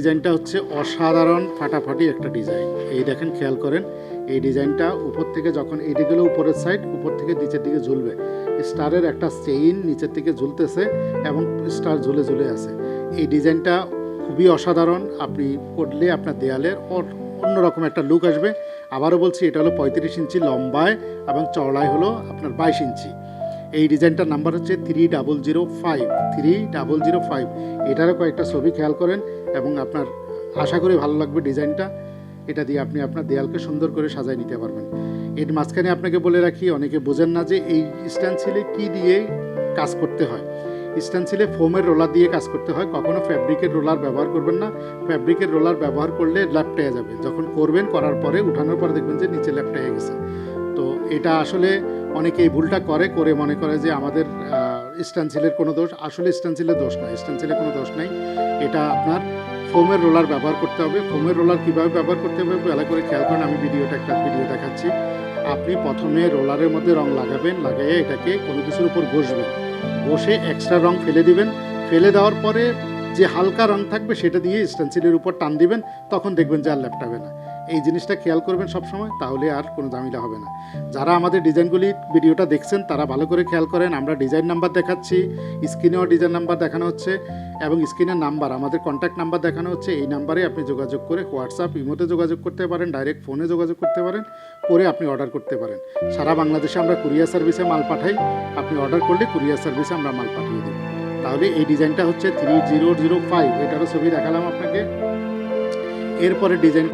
ডিজাইনটা হচ্ছে অসাধারণ ফাটাফাটি একটা ডিজাইন। এই দেখেন, খেয়াল করেন, এই ডিজাইনটা উপর থেকে যখন এই দিকে উপরের সাইড উপর থেকে নিচের দিকে ঝুলবে। স্টারের একটা চেইন নিচের দিকে ঝুলতেছে এবং স্টার ঝুলে ঝুলে আছে। এই ডিজাইনটা খুবই অসাধারণ, আপনি করলে আপনার দেয়ালের অন্যরকম একটা লুক আসবে। আবারও বলছি, এটা হলো পঁয়ত্রিশ ইঞ্চি লম্বায় এবং চওড়ায় হলো আপনার বাইশ ইঞ্চি। এই ডিজাইনটার নাম্বার হচ্ছে three double zero five three double zero five এটারও কয়েকটা ছবি খেয়াল করেন এবং আপনার আশা করি ভালো লাগবে ডিজাইনটা। এটা দিয়ে আপনি আপনার দেয়ালকে সুন্দর করে সাজায় নিতে পারবেন। এর মাঝখানে আপনাকে বলে রাখি, অনেকে বোঝেন না যে এই স্ট্যান্সিলে কি দিয়ে কাজ করতে হয়। স্ট্যান্সিলে ফোমের রোলার দিয়ে কাজ করতে হয়, কখনো ফ্যাব্রিকের রোলার ব্যবহার করবেন না। ফ্যাব্রিকের রোলার ব্যবহার করলে ল্যাপটেয়ে যাবে। যখন করবেন, করার পরে, উঠানোর পরে দেখবেন যে নিচে ল্যাপটেয়ে গেছে। তো এটা আসলে অনেকে এই ভুলটা করে করে মনে করে যে আমাদের স্ট্যান্সিলের কোনো দোষ, আসলে স্ট্যান্সিলের দোষ নয় স্ট্যান্সিলের কোনো দোষ নাই। এটা আপনার ফোমের রোলার ব্যবহার করতে হবে। ফোমের রোলার কীভাবে ব্যবহার করতে হবে ভালো করে খেয়াল করেন, আমি ভিডিওটা একটা ভিডিও দেখাচ্ছি। আপনি প্রথমে রোলারের মধ্যে রং লাগাবেন লাগাইয়ে এটাকে কোনো কিছুর উপর বসবেন বসে এক্সট্রা রং ফেলে দিবেন। ফেলে দেওয়ার পরে যে হালকা রং থাকবে, সেটা দিয়ে স্টেন্সিলের উপর টান দিবেন, তখন দেখবেন যে আর ল্যাপটাবে না। এই জিনিসটা খেয়াল করবেন সবসময়, তাহলে আর কোনো ঝামেলা হবে না। যারা আমাদের ডিজাইনগুলি ভিডিওটা দেখছেন, তারা ভালো করে খেয়াল করেন, আমরা ডিজাইন নাম্বার দেখাচ্ছি, স্ক্রিনেও ডিজাইন নাম্বার দেখানো হচ্ছে, এবং স্ক্রিনের নাম্বার, আমাদের কন্ট্যাক্ট নাম্বার দেখানো হচ্ছে, এই নাম্বারে আপনি যোগাযোগ করে হোয়াটসঅ্যাপ ইমোতে যোগাযোগ করতে পারেন ডাইরেক্ট ফোনে যোগাযোগ করতে পারেন, করে আপনি অর্ডার করতে পারেন। সারা বাংলাদেশে আমরা কুরিয়ার সার্ভিসে মাল পাঠাই, আপনি অর্ডার করলে কুরিয়ার সার্ভিসে আমরা মাল পাঠিয়ে দিই তাহলে এই ডিজাইনটা হচ্ছে থ্রি জিরো জিরো ফাইভ এটারও ছবি দেখালাম আপনাকে। এরপরে ডিজাইন